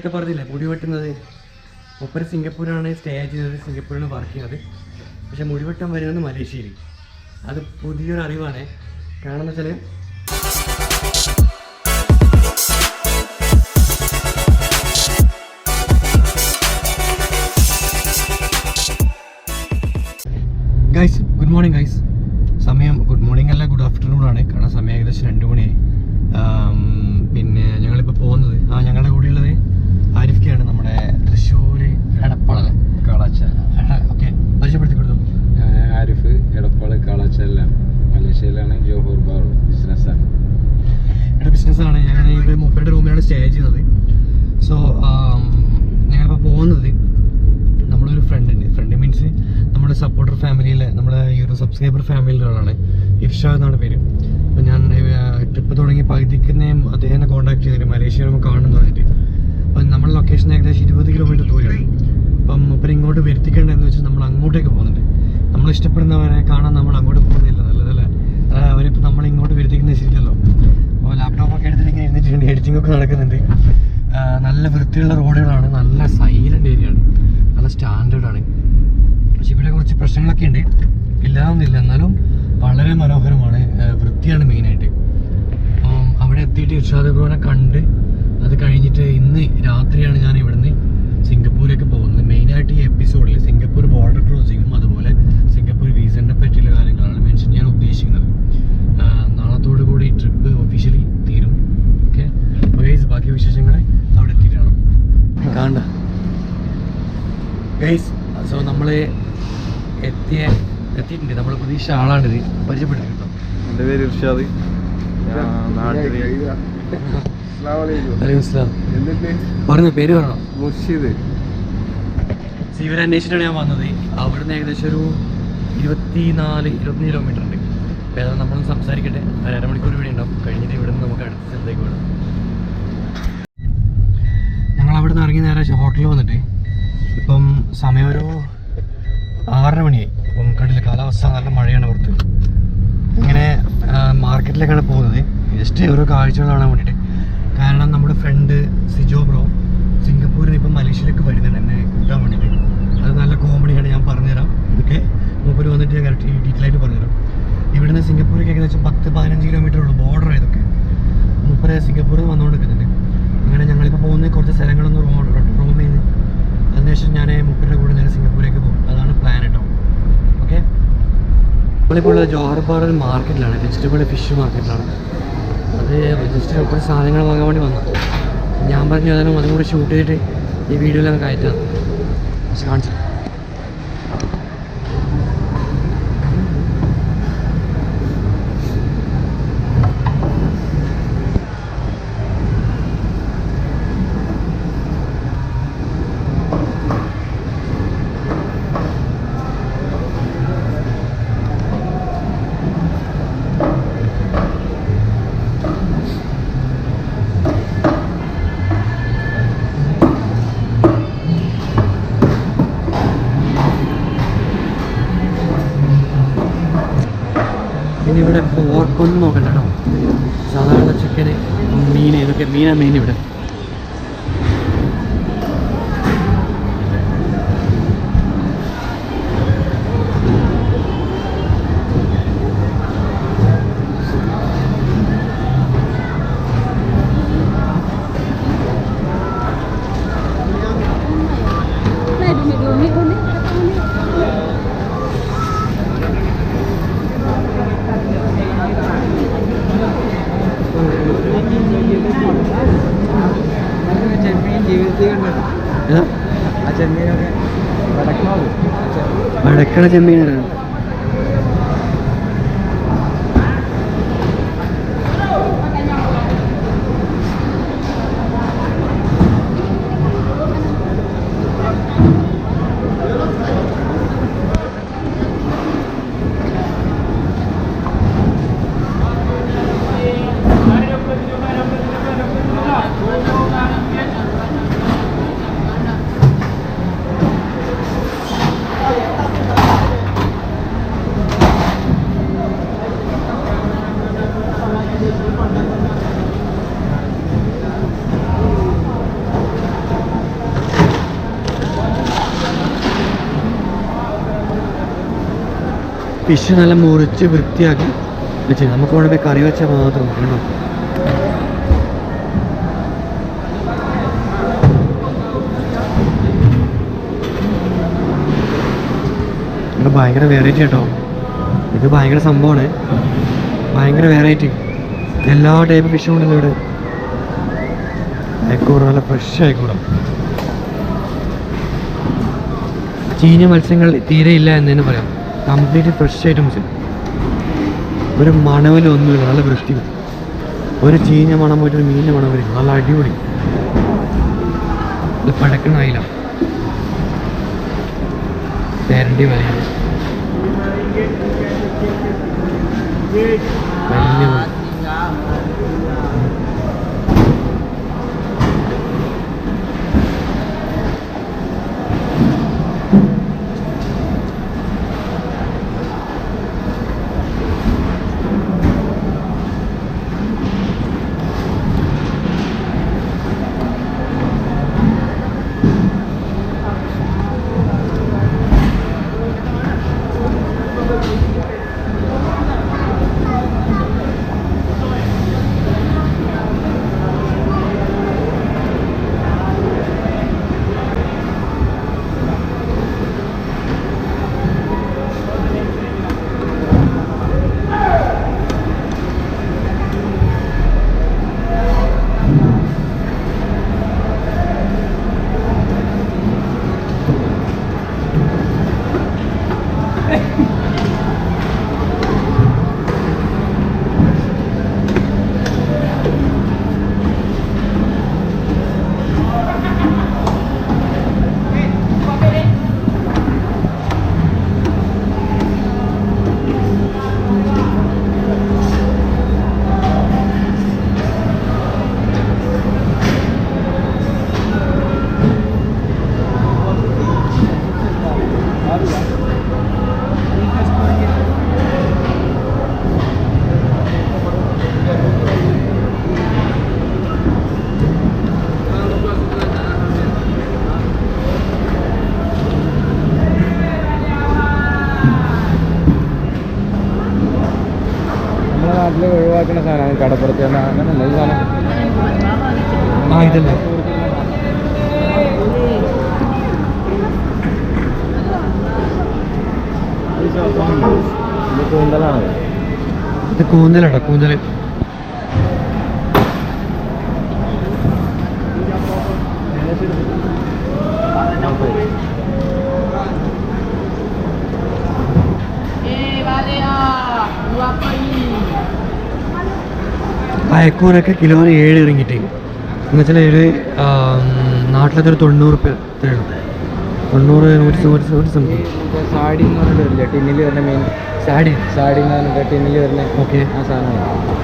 നേരത്തെ പറഞ്ഞില്ലേ മുടി വെട്ടുന്നത്? മുപ്പര് സിംഗപ്പൂരാണ് സ്റ്റേ ചെയ്തത് സിംഗപ്പൂരാണ് വർക്ക് ചെയ്യുന്നത്. പക്ഷെ മുടി വെട്ടാൻ വരുന്നത് മലേഷ്യയിൽ അത് പുതിയൊരു അറിവാണ്. കാരണം എന്ന് ഗൈസ് ഗുഡ് മോർണിംഗ് ഗൈസ് സമയം ഗുഡ് മോർണിംഗ് അല്ല ഗുഡ് ആഫ്റ്റർനൂൺ ആണ്. കാരണം സമയം ഏകദേശം രണ്ട് മണിയായി. പിന്നെ ഞങ്ങളിപ്പോൾ പോകുന്നത്. ആ ഞങ്ങളുടെ കൂടെയുള്ളത് ആരിഫ്ക്കാണ് നമ്മുടെ തൃശ്ശൂർ എടപ്പാള. കാളാച്ച ഓക്കെ പരിചയപ്പെടുത്തി കൊടുത്തു ആരിഫ് എടപ്പാൾ കാളാച്ചെല്ലാം മലേഷ്യയിലാണ് ജോഹോർ ബാർ ബിസിനസ്സാണ്. എന്റെ ബിസിനസ്സാണ്. ഞാൻ ഇവിടെ മൂപ്പരുടെ റൂമിലാണ് സ്റ്റേ ചെയ്യുന്നത് സോ ഞാനിപ്പോൾ പോകുന്നത് നമ്മളൊരു ഒരു ഫ്രണ്ടിന്. ഫ്രണ്ട് മീൻസ് നമ്മുടെ സപ്പോർട്ടർ ഫാമിലിയിലെ നമ്മുടെ ഈ ഒരു സബ്സ്ക്രൈബർ ഫാമിലിയിലെ ഒരാളാണ് ഇഫ്ഷാ എന്നാണ് പേര്. അപ്പോൾ ഞാൻ ട്രിപ്പ് തുടങ്ങി പകുതിക്കുന്നേയും അദ്ദേഹത്തെ കോൺടാക്ട് ചെയ്തിട്ട് മലേഷ്യ നമുക്ക് കാണുമെന്ന് പറഞ്ഞിട്ട്. അപ്പം നമ്മുടെ ലൊക്കേഷൻ ഏകദേശം ഇരുപത് കിലോമീറ്റർ ദൂരമാണ് അപ്പം ഇപ്പം ഇങ്ങോട്ട് വരുത്തിക്കേണ്ടതെന്ന് വെച്ചാൽ നമ്മൾ അങ്ങോട്ടേക്ക് പോകുന്നുണ്ട്. നമ്മൾ ഇഷ്ടപ്പെടുന്നവരെ കാണാൻ നമ്മൾ അങ്ങോട്ട് പോകുന്നില്ല. നല്ലതല്ലേ അവരിപ്പോൾ നമ്മൾ ഇങ്ങോട്ട് വരുത്തിക്കുന്നത് ശരിയല്ലോ അപ്പോൾ ലാപ്ടോപ്പൊക്കെ എടുത്തിട്ട് ഇരുന്നിട്ടുണ്ട്. എഡിറ്റിംഗ് ഒക്കെ നടക്കുന്നുണ്ട്. നല്ല വൃത്തിയുള്ള റോഡുകളാണ്. നല്ല സൈലന്റ് ഏരിയ ആണ്. നല്ല സ്റ്റാൻഡേർഡാണ് പക്ഷെ ഇവിടെ കുറച്ച് പ്രശ്നങ്ങളൊക്കെ ഉണ്ട്. ഇല്ലാതൊന്നുമില്ല. എന്നാലും വളരെ മനോഹരമാണ്. വൃത്തിയാണ് മെയിനായിട്ട് അവിടെ എത്തിയിട്ട് ഇർഷാദ് ബ്രോനെ കണ്ട് കഴിഞ്ഞിട്ട് ഇന്ന് രാത്രിയാണ് ഞാൻ ഇവിടുന്ന് സിംഗപ്പൂരേക്ക് പോകുന്നത്. മെയിനായിട്ട് ഈ എപ്പിസോഡിൽ സിംഗപ്പൂർ ബോർഡർ ക്രോസിങ്ങും അതുപോലെ സിംഗപ്പൂർ വീസറിനെ പറ്റിയുള്ള കാര്യങ്ങളാണ് മെൻഷൻ ചെയ്യാൻ ഉദ്ദേശിക്കുന്നത്. നാളത്തോടു കൂടി ട്രിപ്പ് ഒഫീഷ്യലി തീരും. ഓക്കെ ഗൈസ് ബാക്കി വിശേഷങ്ങളെ അവിടെ എത്തിയിട്ടാണ്. കാണണ്ട ഗൈസ് സോ നമ്മൾ എത്തിയ എത്തിയിട്ടുണ്ട്. നമ്മൾ പ്രതീക്ഷ ആളാണിത് പരിചയപ്പെട്ടു കേട്ടോ. എന്റെ പേര് ഇർഷാദ്. നാട്ടിൽ പറഞ്ഞോ പേര് പറഞ്ഞോ. മുർഷിദ്. ഇവരെ അന്വേഷിച്ചിട്ടാണ് ഞാൻ വന്നത്. അവിടുന്ന് ഏകദേശം ഒരു ഇരുപത്തിനാല് ഇരുപത്തഞ്ച് കിലോമീറ്റർ ഉണ്ട്. അപ്പോൾ ഏതാ നമ്മളൊന്ന് സംസാരിക്കട്ടെ. ഒരു അരമണിക്കൂർ ഇവിടെ ഉണ്ടാവും. കഴിഞ്ഞിട്ട് ഇവിടെ നിന്ന് നമുക്ക് അടുത്ത സ്ഥലത്തേക്ക് വിടാം ഞങ്ങൾ അവിടെ നിന്ന് ഇറങ്ങി നേരെ ഹോട്ടലിൽ വന്നിട്ട് ഇപ്പം സമയം ഒരു ആറര മണിയായി. അപ്പം കണ്ടില്ല കാലാവസ്ഥ നല്ല മഴയാണ് പുറത്ത്. ഇങ്ങനെ മാർക്കറ്റിലേക്കാണ് പോകുന്നത്. ജസ്റ്റ് ഓരോ കാഴ്ചകൾ കാണാൻ വേണ്ടിയിട്ട്. കാരണം നമ്മുടെ ഫ്രണ്ട് സിജോ ബ്രോ സിംഗപ്പൂരിൽ ഇപ്പം മലേഷ്യയിലേക്ക് വരുന്നുണ്ട് എന്നെ കൂട്ടാൻ വേണ്ടിയിട്ട്. അത് നല്ല കോമഡിയാണ് ഞാൻ പറഞ്ഞുതരാം. ഇതൊക്കെ മൂപ്പര് വന്നിട്ട് ഞാൻ കറക്റ്റ് ഡീറ്റെയിൽ ആയിട്ട് പറഞ്ഞുതരാം. ഇവിടുന്ന് സിംഗപ്പൂരിലേക്ക് ഏകദേശം പത്ത് പതിനഞ്ച് കിലോമീറ്റർ ഉള്ളൂ ബോർഡർ ഇതൊക്കെ മൂപ്പര് സിംഗപ്പൂരിൽ വന്നുകൊണ്ടിരിക്കുന്നുണ്ട് അങ്ങനെ ഞങ്ങളിപ്പോൾ പോകുന്ന കുറച്ച് സ്ഥലങ്ങളൊന്ന് റോം റോം ചെയ്ത് അതിനുശേഷം ഞാൻ മൂപ്പരുടെ കൂടെ നേരെ സിംഗപ്പൂരിലേക്ക് പോകും. അതാണ് പ്ലാൻ കേട്ടോ ഓക്കെ നമ്മളിപ്പോൾ ഉള്ളത് ജോഹർ മാർക്കറ്റിലാണ് വെജിറ്റബിൾ ഫിഷ് മാർക്കറ്റിലാണ് ജസ്റ്റ് കുറച്ച് സാധനങ്ങൾ വാങ്ങാൻ വേണ്ടി വന്നു. ഞാൻ പറഞ്ഞു ഏതായാലും അതും കൂടി ഷൂട്ട് ചെയ്തിട്ട് ഈ വീഡിയോയിൽ അങ്ങ് കയറ്റാം. പക്ഷെ കാണിച്ചു സാധാരണ ചിക്കന് മീൻ ഇതൊക്കെ മീനാ മെയിൻ ഇവിടെ. 再见，病人。ഫിഷ് നല്ല മുറിച്ച് വൃത്തിയാക്കി വെച്ച്. നമുക്ക് വേണമെങ്കിൽ കറി വെച്ചാൽ മാത്രം മതി കേട്ടോ. ഇവിടെ ഭയങ്കര വെറൈറ്റി കേട്ടോ. ഇത് ഭയങ്കര സംഭവമാണ്. ഭയങ്കര വെറൈറ്റി എല്ലാ ടൈപ്പ് ഫിഷും ഉണ്ടല്ലോ ഇവിടെ. അയക്കൂറ നല്ല ഫ്രഷ് ആയിക്കൂടും ചീഞ്ഞ മത്സ്യങ്ങൾ തീരെ ഇല്ല എന്ന് തന്നെ പറയാം. കംപ്ലീറ്റ് ഫ്രഷ് ഐറ്റംസ് ഒരു മണവലും ഒന്നുമില്ല നല്ല വൃത്തി ഒരു ചീഞ്ഞ മണം പോയിട്ട് ഒരു മീനിന്റെ മണം വരും. നല്ല അടിപൊളി. ഇത് പഴക്കണായില്ല തേരണ്ടി വരയാണ്. വലിയ അയക്കൂരൊക്കെ കിലോന് ഏഴ് ഇറങ്ങിയിട്ട്. എന്നുവെച്ചാൽ ഏഴ് നാട്ടിലത്തെ ഒരു തൊണ്ണൂറ് ഇത്രയുള്ളൂ തൊണ്ണൂറ് നൂറ്റി നൂറ്റി നൂറ്റി സംതിങ്. സാഡി എന്ന് പറഞ്ഞിട്ട് വരില്ല? ടിന്നിൽ വരുന്ന മീൻ. സാഡി? സാഡി എന്ന് പറഞ്ഞിട്ട് ടിന്നിൽ വരുന്ന ഓക്കെ. ആ സാധനമാണ്.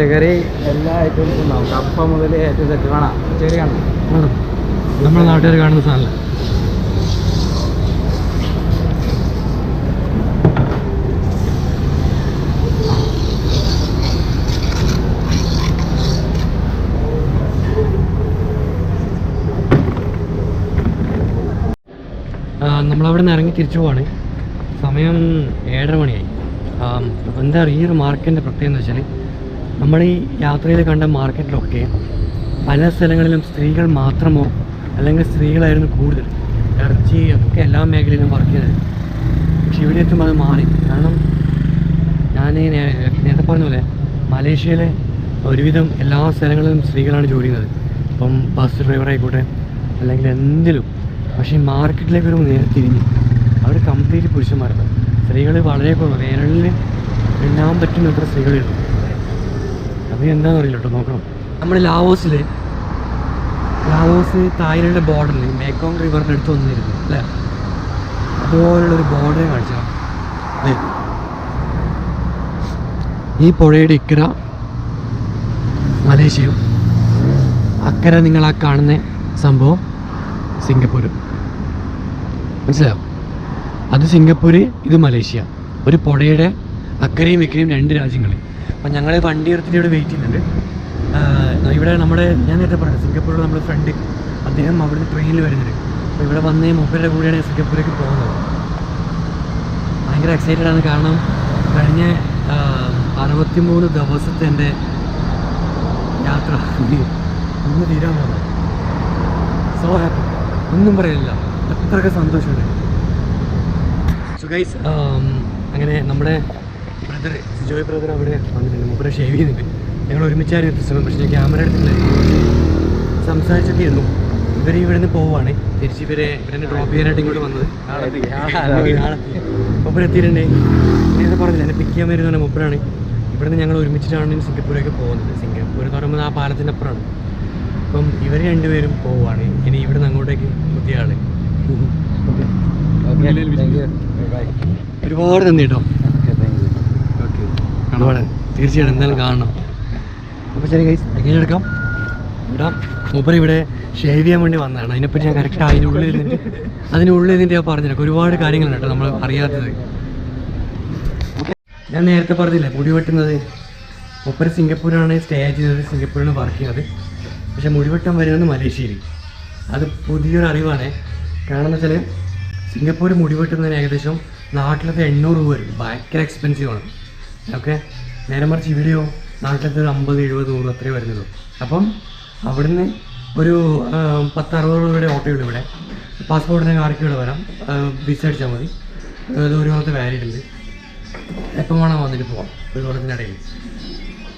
പച്ചക്കറി എല്ലാ ഐറ്റംസും ഉണ്ടാവും. കപ്പ മുതൽ ഏറ്റവും സെറ്റ് കാണാം. പച്ചക്കറി കാണാം. നമ്മുടെ നാട്ടുകാർ കാണുന്ന സാധനം നമ്മളവിടെ നിന്ന് ഇറങ്ങി തിരിച്ചു പോവാണ്. സമയം ഏഴര മണിയായി. എന്താ ഈ ഒരു മാർക്കറ്റിന്റെ പ്രത്യേകത എന്ന് വെച്ചാൽ നമ്മൾ ഈ യാത്രയിൽ കണ്ട മാർക്കറ്റിലൊക്കെ പല സ്ഥലങ്ങളിലും സ്ത്രീകൾ മാത്രമോ അല്ലെങ്കിൽ സ്ത്രീകളായിരുന്നു കൂടുതൽ. ഇറച്ചി ഒക്കെ എല്ലാ മേഖലയിലും വർക്ക് ചെയ്തത്. പക്ഷെ ഇവിടെ എത്തുമ്പോൾ അത് മാറി. കാരണം ഞാൻ നേരത്തെ പറഞ്ഞ പോലെ മലേഷ്യയിലെ ഒരുവിധം എല്ലാ സ്ഥലങ്ങളിലും സ്ത്രീകളാണ് ജോലി ചെയ്യുന്നത്. ഇപ്പം ബസ് ഡ്രൈവർ ആയിക്കോട്ടെ അല്ലെങ്കിൽ എന്തിലും. പക്ഷേ മാർക്കറ്റിലേക്ക് ഒരു നേരെ തിരിഞ്ഞ് അവർ കംപ്ലീറ്റ് പുരുഷന്മാരാണ്. സ്ത്രീകൾ വളരെ കുറവ് വേനലിൽ എണ്ണാൻ പറ്റുന്നത്ര സ്ത്രീകളുണ്ട് അത് എന്താണെന്ന് അറിയില്ല നോക്കണം. നമ്മുടെ ലാവോസിൽ ലാവോസ് തായ്ലൻഡ് ബോർഡറിൽ മേക്കോങ് റിവറിന്റെ അടുത്ത് വന്നിരുന്നു അല്ലേ? അതുപോലുള്ളൊരു ബോർഡറെ കാണിച്ചോ ദേ. ഈ പുഴയുടെ ഇക്കര മലേഷ്യയും അക്കര നിങ്ങൾ ആ കാണുന്ന സംഭവം സിംഗപ്പൂർ മനസ്സിലാവും അത് സിംഗപ്പൂർ ഇത് മലേഷ്യ. ഒരു പുഴയുടെ അക്കരയും ഇക്കരയും രണ്ട് രാജ്യങ്ങൾ അപ്പം ഞങ്ങൾ വണ്ടി എടുത്തിട്ട് ഇവിടെ വെയിറ്റ് ചെയ്യുന്നുണ്ട്. ഇവിടെ നമ്മുടെ ഞാൻ നേരത്തെ പറഞ്ഞു സിംഗപ്പൂരിൽ നമ്മുടെ ഫ്രണ്ട് അദ്ദേഹം അവിടുന്ന് ട്രെയിനിൽ വരുന്നുണ്ട്. അപ്പോൾ ഇവിടെ വന്ന് മൂപ്പരുടെ കൂടെയാണ് സിംഗപ്പൂരിലേക്ക് പോകുന്നത്. ഭയങ്കര എക്സൈറ്റഡ് ആണ്. കാരണം കഴിഞ്ഞ അറുപത്തി മൂന്ന് ദിവസത്തെ എന്റെ യാത്ര. ഒന്ന് തീരാൻ പോകുന്നത് സോ ഹാപ്പി ഒന്നും പറയില്ല അത്രയൊക്കെ സന്തോഷമുണ്ട്. സോ അങ്ങനെ നമ്മുടെ ബ്രദർ ജോയ് ബ്രദർ അവിടെ വന്നിട്ടുണ്ട്. മൂപ്പരെ ഷേവ് ചെയ്യുന്നുണ്ട് ഞങ്ങൾ ഒരുമിച്ചായിരുന്നു ശ്രമം പക്ഷേ ക്യാമറ എടുത്തില്ലായിരുന്നു സംസാരിച്ചൊക്കെയായിരുന്നു ഇവർ ഇവിടെ നിന്ന് പോവുകയാണ് തിരിച്ച് ഇവരെ ഇവരെന്നെ ഡ്രോപ്പ് ചെയ്യാനായിട്ട് ഇങ്ങോട്ട് വന്നത്. മൂപ്പർ എത്തിയിട്ടുണ്ട്. നേരത്തെ പറഞ്ഞില്ല എന്നെ പിക്ക് ചെയ്യാൻ വരുന്ന മൂപ്പരാണ് ഇവിടുന്ന് ഞങ്ങൾ ഒരുമിച്ചിട്ടാണ് സിംഗപ്പൂരേക്ക് പോകുന്നത്. സിംഗപ്പൂർ എന്ന് പറയുമ്പോൾ ആ പാലത്തിന്റെ അപ്പുറമാണ്. അപ്പം ഇവർ രണ്ടുപേരും പോവുകയാണ് ഇനി ഇവിടുന്ന് അങ്ങോട്ടേക്ക് പുതിയ ആൾ. ഒരുപാട് നന്ദി കേട്ടോ കാണുവാണ്. തീർച്ചയായിട്ടും എന്തായാലും കാണണം. അപ്പോൾ ശരി കൈസ് എങ്ങനെ എടുക്കാം ഇടാം മൂപ്പർ ഇവിടെ ഷേവ് ചെയ്യാൻ വേണ്ടി വന്നതാണ്. അതിനെപ്പറ്റി ഞാൻ കറക്റ്റ് അതിനുള്ളിൽ ഇരുന്നിട്ട് അതിനുള്ളിൽ ഇരുന്നിട്ട് ഞാൻ പറഞ്ഞില്ല ഒരുപാട് കാര്യങ്ങളുണ്ട് കേട്ടോ നമ്മൾ അറിയാത്തത്. ഞാൻ നേരത്തെ പറഞ്ഞില്ലേ മുടി വെട്ടുന്നത്. മൂപ്പർ സിംഗപ്പൂരാണ് സ്റ്റേ ചെയ്തത്. സിംഗപ്പൂരാണ് വർക്ക് ചെയ്യുന്നത് പക്ഷെ മുടിവെട്ടം വരുന്നത് മലേഷ്യയിൽ അത് പുതിയൊരു അറിവാണ്. കാരണം എന്ന് വെച്ചാൽ സിംഗപ്പൂർ മുടിവെട്ടുന്നതിന് ഏകദേശം നാട്ടിലത്തെ എണ്ണൂറ് രൂപ വരും. ഭയങ്കര എക്സ്പെൻസീവ് ആണ്. ഓക്കെ? നേരെ മറിച്ച് ഇവിടെയോ നാട്ടിലത്തെ ഒരു അമ്പത് എഴുപത് നൂറ് അത്രേ വരുന്നുള്ളൂ. അപ്പം അവിടുന്ന് ഒരു പത്ത് അറുപത് രൂപയുടെ ഓട്ടോയുള്ളൂ ഇവിടെ. പാസ്പോർട്ടിന് കാർക്ക് ഇവിടെ വരാം. വിസ അടിച്ചാൽ മതി. ഒരു കൊല്ലത്തെ വാലിഡ് ഉണ്ട്. എപ്പം വേണം വന്നിട്ട് പോവാം. ഒരു കൊല്ലത്തിന്റെ ഇടയിൽ.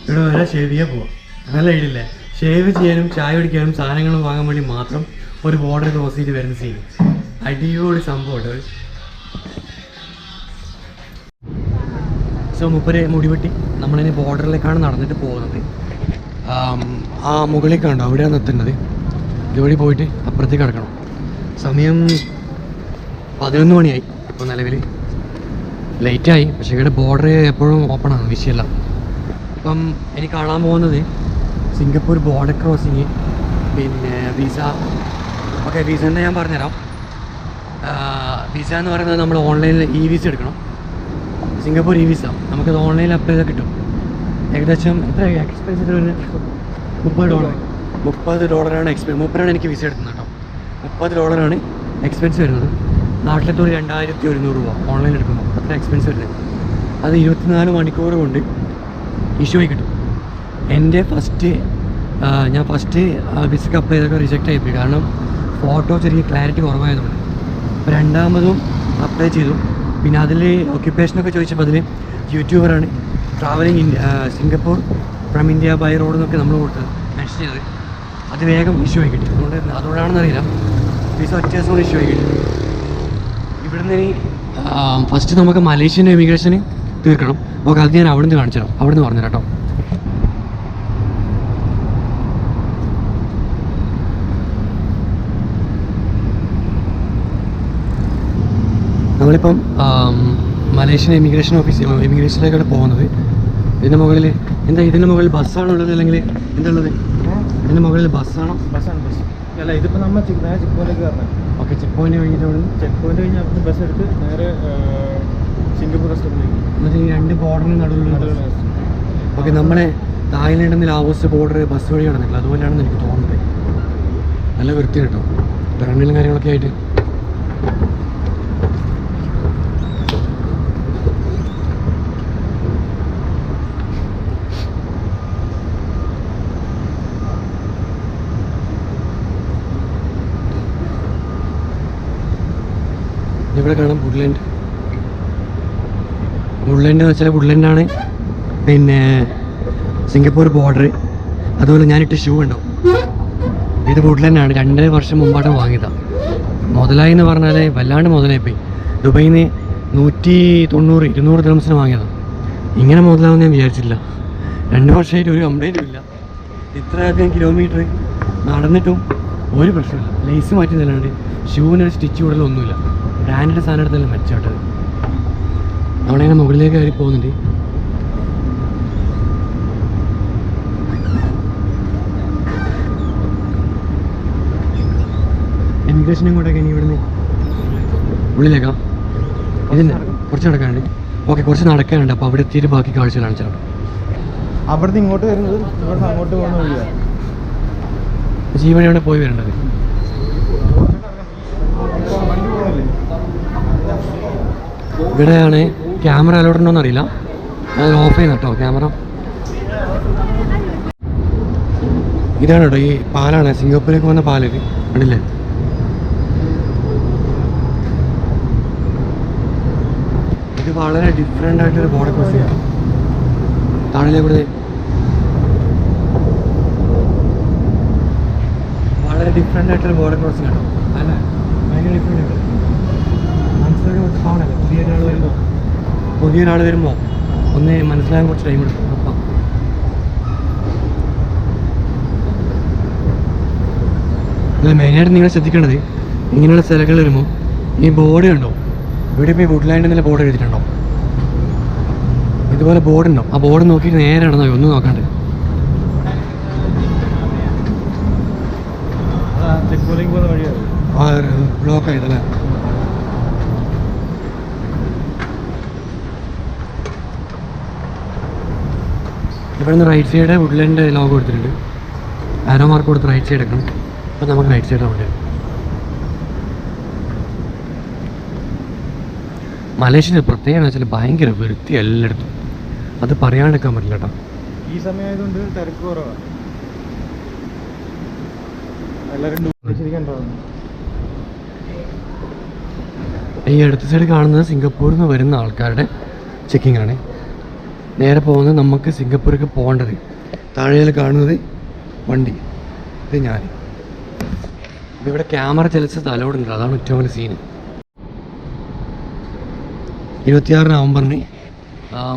ഇവിടെ വരാം ഷേവ് ചെയ്യാൻ പോവാം. നല്ല ഇടില്ലേ ഷേവ് ചെയ്യാനും ചായ കുടിക്കാനും സാധനങ്ങൾ വാങ്ങാൻ വേണ്ടി മാത്രം ഒരു ബോർഡർ ക്രോസ് ചെയ്ത് വരുന്ന സീൻ അടിപൊളി സംഭവമുണ്ട് സോ മുപ്പര് മുടിവെട്ടി നമ്മളിനി ബോർഡറിലേക്കാണ് നടന്നിട്ട് പോകുന്നത്. ആ മുകളിലേക്കാണ്ടോ അവിടെയാണ് എത്തേണ്ടത് ഇതുവഴി പോയിട്ട് അപ്പുറത്തേക്ക് കിടക്കണം സമയം പതിനൊന്ന് മണിയായി ഇപ്പോൾ നിലവിൽ ലേറ്റായി പക്ഷേ ഇവിടെ ബോർഡർ എപ്പോഴും ഓപ്പണാണ് വിഷയമല്ല. അപ്പം എനിക്ക് കാണാൻ പോകുന്നത് സിംഗപ്പൂർ ബോർഡർ ക്രോസിങ് പിന്നെ വിസ ഓക്കെ വിസ എന്ന് ഞാൻ പറഞ്ഞുതരാം. വിസ എന്ന് പറയുന്നത് നമ്മൾ ഓൺലൈനിൽ ഇ വിസ എടുക്കണം. സിംഗപ്പൂർ ഇ വിസ നമുക്കത് ഓൺലൈനിൽ അപ്ലൈ ചെയ്താൽ കിട്ടും. ഏകദേശം എത്ര? എക്സ്പെൻസ് വരുന്നത്? മുപ്പത് ഡോളർ മുപ്പത് ഡോളറാണ് എക്സ്പെൻസ് മുപ്പതാണ് എനിക്ക് വിസ എടുക്കുന്നത് കേട്ടോ. മുപ്പത് ഡോളറാണ് എക്സ്പെൻസ് വരുന്നത്. നാട്ടിലെത്തൊരു രണ്ടായിരത്തി ഒരുന്നൂറ് രൂപ ഓൺലൈൻ എടുക്കുമ്പോൾ. അത്ര എക്സ്പെൻസ് വരുന്നത്. അത് ഇരുപത്തിനാല് മണിക്കൂർ കൊണ്ട് ഇഷ്യൂ ആയി കിട്ടും. എന്റെ ഫസ്റ്റ് ഞാൻ ഫസ്റ്റ് വിസക്ക് അപ്ലൈ ചെയ്തൊക്കെ റിജക്റ്റ് ആയിപ്പോയി കാരണം ഫോട്ടോ ചെറിയ ക്ലാരിറ്റി കുറവായതുകൊണ്ട്. രണ്ടാമതും അപ്ലൈ ചെയ്തു. പിന്നെ അതിൽ ഒക്യുപ്പേഷനൊക്കെ ചോദിച്ചപ്പോൾ അതിൽ യൂട്യൂബറാണ് travelling India Singapore from India by road എന്നൊക്കെ നമ്മൾ കൊടുത്ത് മെൻഷൻ ചെയ്തത്. അത് വേഗം ഇഷ്യൂ ആയി കിട്ടി. അതുകൊണ്ട് അതുകൊണ്ടാണെന്ന് അറിയില്ല വിസ ഒറ്റ ദിവസം കൊണ്ട് ഇഷ്യൂ ആയി കിട്ടി. ഇവിടുന്ന് ഇനി ഫസ്റ്റ് നമുക്ക് മലേഷ്യന്റെ ഇമിഗ്രേഷന് തീർക്കണം. ഓക്കെ അത് ഞാൻ അവിടുന്ന് കാണിച്ചു തരാം അവിടുന്ന് പറഞ്ഞു കേട്ടോ. നമ്മളിപ്പം മലേഷ്യൻ ഇമിഗ്രേഷൻ ഓഫീസ് ഇമിഗ്രേഷനിലേക്കാണ് പോകുന്നത്. ഇതിന്റെ മുകളിൽ എന്താ ഇതിന്റെ മുകളിൽ ബസ്സാണോ ഉള്ളത് അല്ലെങ്കിൽ എന്താ ഉള്ളത്? ഇതിന്റെ മുകളിൽ ബസ്സാണോ? ബസ്സാണ് ബസ്. അല്ല ഇതിപ്പോൾ നമ്മൾ ചെക്ക് നേരെ ചെക്ക് പോയിന്റിലേക്ക് കയറണം ഓക്കെ ചെക്ക് പോയിന്റ് കഴിഞ്ഞിട്ട് അവിടെ ചെക്ക് പോയിന്റ് കഴിഞ്ഞ് അവിടുന്ന് ബസ് എടുത്ത് നേരെ സിംഗപ്പൂർ റെസ്റ്റോറന്റിലേക്ക് എന്നിട്ട് ഈ രണ്ട് ബോർഡറിന് നടുവിലുള്ള ഓക്കെ നമ്മളെ തായ്ലൻഡിൽ നിന്ന് ലാവോസ് ബോർഡർ ബസ് വഴി കടന്നിട്ടില്ല അതുപോലെയാണെന്ന് എനിക്ക് തോന്നുന്നത്. നല്ല വൃത്തി കേട്ടോ ടർമിനലും കാര്യങ്ങളൊക്കെ ആയിട്ട്. ഇവിടെ കാണാം വുഡ്ലൻഡ് വുഡ്ലൻഡ് എന്ന് വെച്ചാൽ വുഡ്ലൻഡാണ് പിന്നെ സിംഗപ്പൂർ ബോർഡർ അതുപോലെ ഞാനിട്ട് ഷൂ ഉണ്ടോ ഇത് വുഡ്ലൻഡാണ് രണ്ടര വർഷം മുമ്പാണ് വാങ്ങിയതാണ് മുതലായി എന്ന് പറഞ്ഞാൽ വല്ലാണ്ട് മുതലായിപ്പോയി. ദുബൈയിൽ നിന്ന് നൂറ്റി തൊണ്ണൂറ് ഇരുന്നൂറ് ദിവസത്തിന് വാങ്ങിയതാണ് ഇങ്ങനെ മുതലാവും ഞാൻ വിചാരിച്ചില്ല രണ്ട് വർഷമായിട്ട് ഒരു കംപ്ലൈന്റും ഇല്ല. ഇത്രയധികം കിലോമീറ്റർ നടന്നിട്ടും ഒരു പ്രശ്നമില്ല ലൈസ് മാറ്റി തല്ലാണ്ട് ഷൂവിന് ഒരു സ്റ്റിച്ച് കൂടുതലൊന്നുമില്ല. ബ്രാൻഡഡ് സാധനം എടുത്തല്ല മെച്ചമായിട്ടത് നമ്മളിങ്ങനെ മുകളിലേക്ക് കയറി പോകുന്നുണ്ട്. ഇമിഗ്രേഷനും കൂടെ ഇനി ഇവിടുന്ന് ഉള്ളിലേക്കാം. ഇതിന് കുറച്ച് നടക്കാനുണ്ട്. ഓക്കെ കുറച്ച് നടക്കാനുണ്ട്. അപ്പോൾ അവിടെ എത്തിയിട്ട് ബാക്കി കാഴ്ച കാണിച്ചാൽ അവിടുന്ന് ഇങ്ങോട്ട് വരുന്നത് ഇവിടുന്ന് അങ്ങോട്ട് പോകുന്ന വഴിയാണ് അവിടെ പോയി വരേണ്ടത് വണ്ടി പോകുന്നില്ലേ ഇവിടെയാണ് ക്യാമറ അലോഡ് ഉണ്ടോ അറിയില്ല. അത് ഓഫ് ചെയ്യുന്ന കേട്ടോ ക്യാമറ. ഇതാണ് കേട്ടോ ഈ പാലാണ്? സിംഗപ്പൂരിലേക്ക് വന്ന പാൽ കണ്ടില്ലേ? ഇത് വളരെ ഡിഫറെന്റ് ആയിട്ടൊരു ബോർഡർ ക്രോസ് ആണ്. താഴെ ഇവിടെ വളരെ ഡിഫറെന്റ് ആയിട്ടൊരു ബോർഡർ ക്രോസിംഗ് ആണ് അല്ല? ഭയങ്കര ഡിഫറെന്റ് പാടല്ലേ പുതിയ ഒരാൾ വരുമ്പോൾ പുതിയ ഒരാൾ വരുമ്പോൾ ഒന്ന് മനസ്സിലാകാൻ കുറച്ച് ടൈം എടുക്കും. അപ്പം. അല്ല മെയിനായിട്ട് നിങ്ങൾ ശ്രദ്ധിക്കേണ്ടത് ഇങ്ങനെയുള്ള സ്ഥലങ്ങൾ വരുമ്പോൾ ഈ ബോർഡ് ഉണ്ടോ ഇവിടെ ഇപ്പോൾ ഈ വുഡ്ലാൻഡ് എന്നുള്ള ബോർഡ് എഴുതിയിട്ടുണ്ടോ? ഇതുപോലെ ബോർഡ് ഉണ്ടോ? ആ ബോർഡ് നോക്കി നേരെ നടന്നോ ഒന്നും നോക്കാണ്ട്. ബ്ലോക്ക് ആയതല്ലേ ഇവിടെ നിന്ന് റൈറ്റ് സൈഡ് വുഡ്ലൻഡ് ലോഗ് കൊടുത്തിട്ടുണ്ട്. ആരോ മാർക്ക് കൊടുത്ത് റൈറ്റ് സൈഡ് എടുക്കണം. അപ്പോൾ നമുക്ക് റൈറ്റ് സൈഡ് അവിടെ മലേഷ്യ പ്രത്യേകം എന്ന് വെച്ചാൽ ഭയങ്കര വൃത്തി എല്ലായിടത്തും. അത് പറയാണ്ടിരിക്കാൻ പറ്റില്ല കേട്ടോ. ഈ സമയമായതുകൊണ്ട് തിരക്ക് കുറവാണ് ഈ അടുത്ത സൈഡ് കാണുന്നത് സിംഗപ്പൂരിൽ നിന്ന് വരുന്ന ആൾക്കാരുടെ ചെക്കിംഗ് ആണ്. നേരെ പോകുന്നത് നമുക്ക് സിംഗപ്പൂർക്ക് പോകേണ്ടത്. താഴെയിൽ കാണുന്നത് വണ്ടി. ഇത് ഞാൻ ഇവിടെ ക്യാമറ ചലിച്ച തലോടുണ്ട്. അതാണ് ഏറ്റവും വലിയ സീന് ഇരുപത്തിയാറ് നവംബറിന്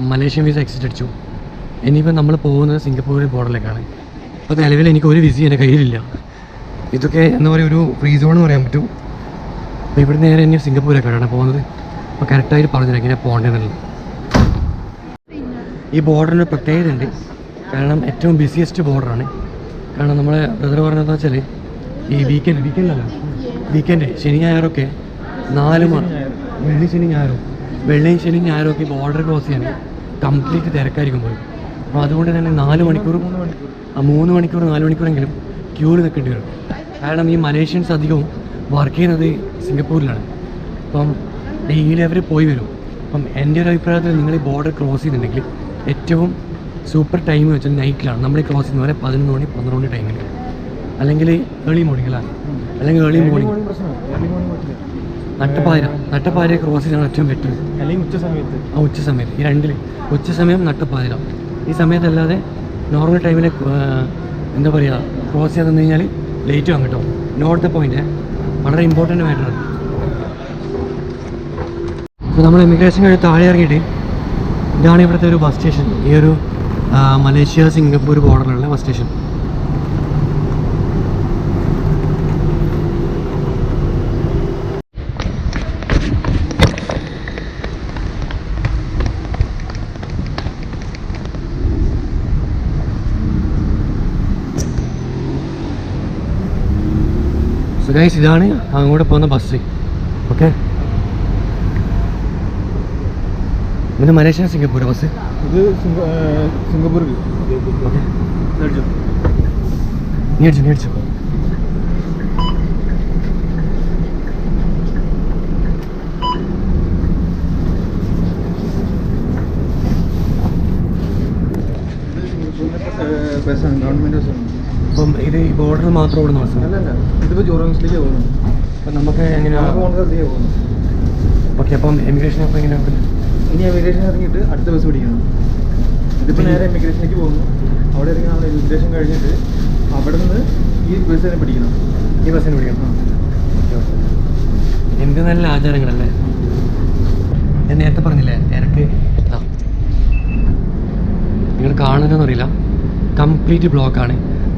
മലേഷ്യൻ വിസ എക്സിറ്റ് അടിച്ചു. ഇനിയിപ്പോൾ നമ്മൾ പോകുന്നത് സിംഗപ്പൂർ ബോർഡറിലേക്കാണ് അപ്പോൾ നിലവിൽ എനിക്ക് ഒരു വിസ എന്റെ കയ്യിലില്ല. ഇതൊക്കെ എന്താ പറയുക ഒരു ഫ്രീ സോൺ എന്ന് പറയാൻ പറ്റും. അപ്പോൾ ഇവിടെ നേരെ ഇനി സിംഗപ്പൂരൊക്കെയാണ് പോകുന്നത്. അപ്പോൾ കറക്റ്റായിട്ട് പറഞ്ഞില്ല എങ്ങനെ പോകേണ്ടതെന്നുള്ളത്. ഈ ബോർഡറിന് പ്രത്യേകത ഉണ്ട് കാരണം ഏറ്റവും ബിസിയസ്റ്റ് ബോർഡറാണ് കാരണം നമ്മളെ ബ്രദർ പറഞ്ഞതെന്ന് വെച്ചാൽ ഈ വീക്കെൻഡ് വീക്കെൻഡല്ല വീക്കെൻഡ് ശനി ഞായറൊക്കെ നാല് മണി വെള്ളി ശനി ഞായറും. വെള്ളിയും ശനി ഞായറും ഒക്കെ ബോർഡർ ക്രോസ് ചെയ്യാൻ കംപ്ലീറ്റ് തിരക്കായിരിക്കും പോയി അപ്പോൾ അതുകൊണ്ട് തന്നെ നാല് മണിക്കൂർ ആ മൂന്ന് മണിക്കൂർ നാല് മണിക്കൂറെങ്കിലും ക്യൂർ നിൽക്കേണ്ടി വരും. കാരണം ഈ മലേഷ്യൻസ് അധികവും വർക്ക് ചെയ്യുന്നത് സിംഗപ്പൂരിലാണ്. അപ്പം ഡെയിലി അവർ പോയി വരും. അപ്പം എന്റെ ഒരു അഭിപ്രായത്തിൽ നിങ്ങൾ ഈ ബോർഡർ ക്രോസ് ചെയ്യുന്നുണ്ടെങ്കിൽ ഏറ്റവും സൂപ്പർ ടൈം വെച്ചാൽ നൈറ്റിലാണ്. നമ്മൾ ക്ലോസ് ക്രോസ് ചെയ്യുന്ന പോലെ പതിനൊന്ന് മണി പന്ത്രണ്ട് മണി ടൈമിൽ അല്ലെങ്കിൽ ഏർലി മോർണിംഗിലാണ് അല്ലെങ്കിൽ ഏർലി മോർണിംഗ് നട്ടപ്പാര നട്ടപ്പാര ഏർലി നട്ടപ്പാതിര നട്ടപ്പാതിര ക്രോസ് ചെയ്യുന്നതാണ് ഏറ്റവും ബെറ്റർ അല്ലെങ്കിൽ ഉച്ച സമയത്ത്. ആ ഉച്ച സമയത്ത്. ഈ രണ്ടിൽ ഉച്ച സമയം നട്ടപ്പാതിര ഈ സമയത്തല്ലാതെ നോർമൽ ടൈമിൽ എന്താ പറയുക ക്രോസ് ചെയ്യാൻ തന്നു കഴിഞ്ഞാൽ ലേറ്റ് ആകും കേട്ടോ. നോട്ട് ദ പോയിന്റ് വളരെ ഇമ്പോർട്ടന്റ് മാറ്ററാണ് അപ്പോൾ നമ്മൾ ഇമിഗ്രേഷൻ കഴിഞ്ഞ് താഴെ ഇറങ്ങിയിട്ട് ഇതാണ് ഇവിടുത്തെ ഒരു ബസ് സ്റ്റേഷൻ ഈ ഒരു മലേഷ്യ സിംഗപ്പൂർ ബോർഡറിലുള്ള ബസ് സ്റ്റേഷൻ സോ ഗൈസ് ഇതാണ് അങ്ങോട്ട് പോകുന്ന ബസ് ഓക്കെ പിന്നെ മലേഷ്യ സിംഗപ്പൂർ ബസ്? ഇത് സിംഗപ്പൂർ മേടിച്ചോ? മേടിച്ചു ബസ്സാണ് ഗവൺമെന്റ് ബസ്സാണ്. അപ്പം ഇത് ഈ ബോർഡറിൽ മാത്രം ഓടുന്ന ബസ്സാണ് അല്ലല്ല ഇതിപ്പോൾ ജോറോങ്സിലേക്ക് പോകുന്നു അപ്പം നമുക്ക് എങ്ങനെയാണ് നമുക്ക് പോകുന്ന സ്ഥലത്തേക്ക് പോകുന്നു ഓക്കെ അപ്പം എമിഗ്രേഷൻ അപ്പോൾ എങ്ങനെയാണ് ഇനി എമിഗ്രേഷൻ ഇറങ്ങിയിട്ട് അടുത്ത ബസ് പിടിക്കണം. ഇതിപ്പോൾ നേരെ എമിഗ്രേഷനിലേക്ക് പോകുന്നു. അവിടെ ഇറങ്ങി നമ്മൾ എമിഗ്രേഷൻ കഴിഞ്ഞിട്ട് അവിടെ നിന്ന് ഈ ബസ് തന്നെ പിടിക്കണം. ഈ ബസ്സിന് പിടിക്കണം. എന്ത് നല്ല ആചാരങ്ങളല്ലേ? ഞാൻ നേരത്തെ പറഞ്ഞില്ലേ എനക്ക് നിങ്ങൾ കാണുന്നതെന്നറിയില്ല. കംപ്ലീറ്റ് ബ്ലോക്കാണ്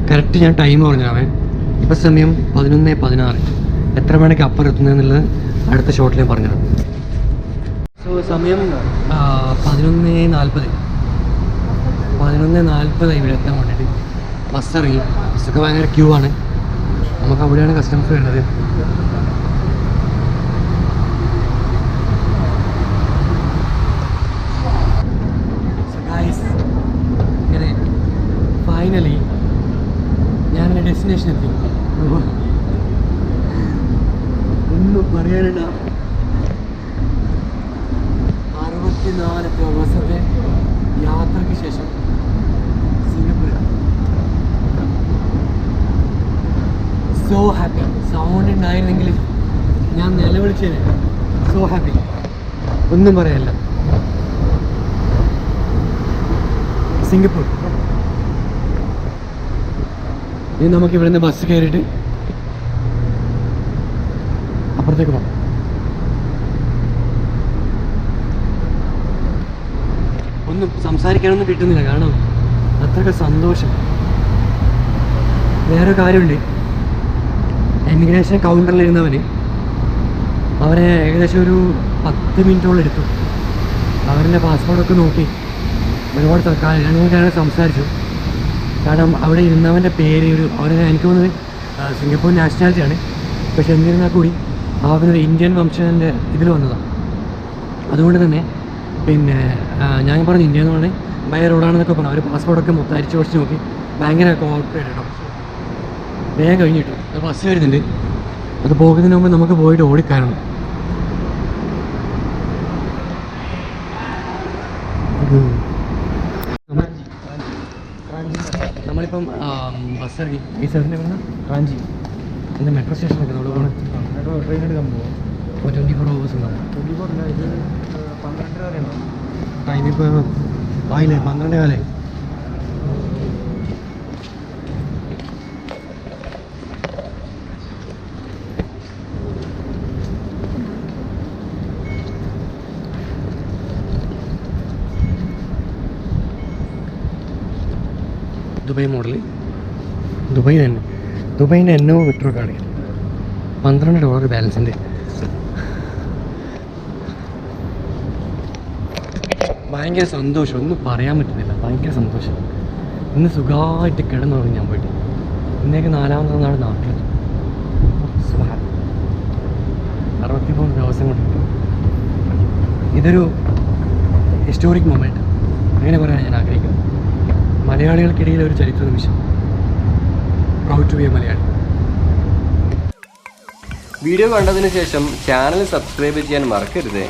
കറക്റ്റ് ഞാൻ ടൈം പറഞ്ഞാവേ ഇപ്പം സമയം പതിനൊന്ന് പതിനാറ്. എത്ര മണിക്ക് അപ്പുറം എത്തുന്നതെന്നുള്ളത് അടുത്ത ഷോട്ടിൽ ഞാൻ സോ സമയം? പതിനൊന്ന് നാൽപ്പത്. പതിനൊന്ന് നാൽപ്പത് ഇവിടെ എത്താൻ വേണ്ടിയിട്ട്. ബസ് ഇറങ്ങി. ബസ്സൊക്കെ ഭയങ്കര ക്യൂ ആണ്. നമുക്ക് അവിടെയാണ് കസ്റ്റമേഴ്സ് വരുന്നത്. ഇങ്ങനെ ഫൈനലി ഞാൻ എന്റെ ഡെസ്റ്റിനേഷൻ എത്തി ഒന്നും പറയാനില്ല. അറുപത്തിനാല് ദിവസത്തെ യാത്രയ്ക്ക് ശേഷം സിംഗപ്പൂർ സോ ഹാപ്പി സൗണ്ട് ഉണ്ടായിരുന്നെങ്കിൽ ഞാൻ നിലവിളിച്ചേനെ. സോ ഹാപ്പി ഒന്നും പറയല്ല. സിംഗപ്പൂർ. ഇനി നമുക്ക് ഇവിടുന്ന് ബസ് കയറിയിട്ട് അപ്പുറത്തേക്ക് പോകാം. ഒന്നും സംസാരിക്കാനൊന്നും കിട്ടുന്നില്ല കാരണം അത്രയ്ക്ക് സന്തോഷം. വേറെ കാര്യമുണ്ട്. എമിഗ്രേഷൻ കൗണ്ടറിൽ ഇരുന്നവന് അവരെ ഏകദേശം ഒരു പത്ത് മിനിറ്റോളം എടുത്തു. അവരുടെ പാസ്പോർട്ടൊക്കെ നോക്കി. ഒരുപാട് കാര്യം സംസാരിച്ചു. കാരണം അവിടെ ഇരുന്നവന്റെ പേര് ഒരു അവരെ എനിക്ക് തോന്നുന്നത് സിംഗപ്പൂർ നാഷണാലിറ്റിയാണ് പക്ഷെ എന്നിരുന്നാൽ കൂടി അവനൊരു ഇന്ത്യൻ വംശജന്റെ ഇതിൽ വന്നതാണ് അതുകൊണ്ട് തന്നെ പിന്നെ ഞാൻ പറഞ്ഞു ഇന്ത്യ എന്ന് പറഞ്ഞാൽ ബൈ റോഡാണെന്നൊക്കെ പറഞ്ഞു. അവർ പാസ്പോർട്ടൊക്കെ മൊത്തം അരിച്ചു കുറച്ച് നോക്കി. ഭയങ്കര കോപ്പറേറ്റ് കേട്ടോ വേഗം കഴിഞ്ഞിട്ടു അത് ബസ് വരുന്നുണ്ട്. അത് പോകുന്നതിന് മുമ്പ് നമുക്ക് പോയിട്ട് ഓടിക്കാരണം നമ്മ- നമ്മളിപ്പം ബസ് ഇറങ്ങി. ഈ സ്ഥലത്തിന്റെ പറഞ്ഞാൽ റാഞ്ചി എന്റെ മെട്രോ സ്റ്റേഷനൊക്കെ നമ്മൾ പോകണം ട്രെയിൻ എടുക്കാൻ പോകും ട്വന്റി ഫോർ അവേഴ്സ് ഉണ്ടാവും ട്വന്റി ഫോർ ഇത് പന്ത്രണ്ടര വരെ ഉണ്ടാവും ടൈം ഇപ്പോൾ ആയില്ലേ പന്ത്രണ്ട് കാലേ. ദുബായ് മോഡൽ ദുബായ് തന്നെ ദുബൈന്റെ എന്നോ മെട്രോ കാണിക്കും പന്ത്രണ്ട് ഡോളർ ബാലൻസ് ഉണ്ട് ഭയങ്കര സന്തോഷം. ഒന്നും പറയാൻ പറ്റുന്നില്ല. ഭയങ്കര സന്തോഷം. ഇന്ന് സുഖമായിട്ട് കിടന്നുറങ്ങി ഞാൻ പോയിട്ട്. ഇന്നേക്ക് നാലാമത്തെ നാട് നാട്ടിലെത്തും അറുപത്തി മൂന്ന് ദിവസം കൊണ്ട് ഇതൊരു ഹിസ്റ്റോറിക് മൊമെന്റ് അങ്ങനെ പറയാൻ ഞാൻ ആഗ്രഹിക്കുന്നു മലയാളികൾക്കിടയിൽ ഒരു ചരിത്ര നിമിഷം. Proud to be a Malayali. Video കണ്ടതിന് ശേഷം ചാനൽ സബ്സ്ക്രൈബ് ചെയ്യാൻ മറക്കരുത്.